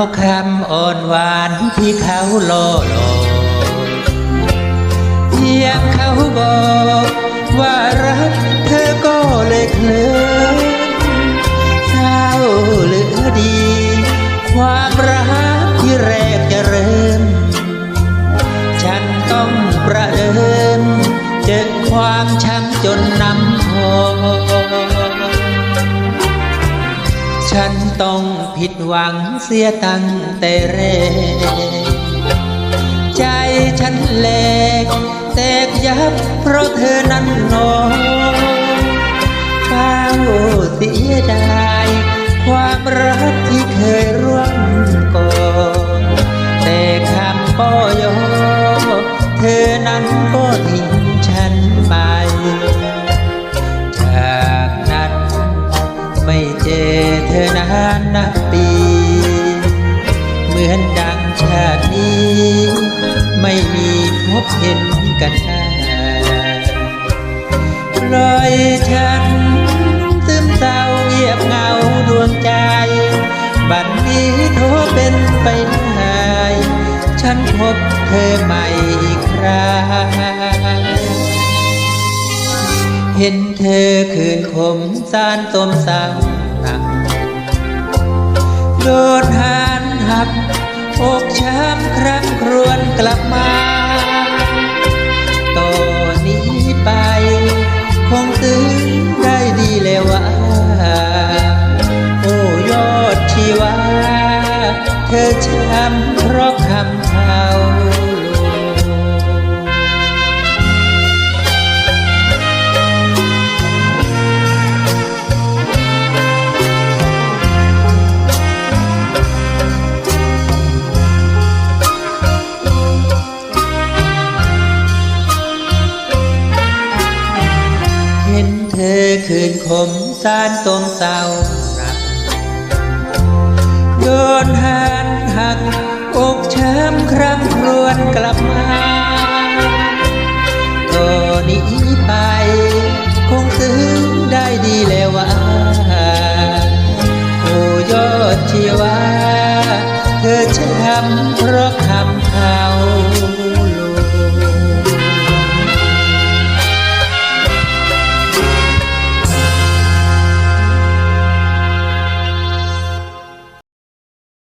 ราะคำอ่อนหวานที่เขาหล่อหลอกเพียงเขาบอก ว่ารักเธอก็เลยเคลิ้มเศร้าเหลือดี ความรักที่แรกจะเริ่ม ฉันต้องประเดิม เจอความช้ำจนน้ำ ฉันต้องผิดหวังเสียตั้งแต่แรก ใจฉันแหลกแตกยับเพราะเธอนั้นนองเฝ้าเสียดายความรักที่เคยร่วมก่อนแต่คำป้อยอเธอนั้นก็ทิ้งฉันไป ไม่เจอเธอนานนับปี เหมือนดังชาตินี้ ไม่มีพบเห็นกันได้ปล่อยฉันซึมเศร้าเงียบเหงาดวงใจ บัดนี้โทเป็นไปได้ฉันพบเธอใหม่อีกครา เห็นเธอคืนขมสารสมสาวหนักโดนหันหักอกช้ำครั้งครวนกลับมาต่อนนี้ไปคงซึ้งได้ดีแล้วว่า โอ้ยอดชีวา เธอช้ำ คืนขมสานตมเศร้ารักโดนหันหักอกช้ำครั้งครวนกลับมาก็นนี้ไป คงซึ้งได้ดีแล้วว่าโอ้ยอดชีวา เธอช้ำเพร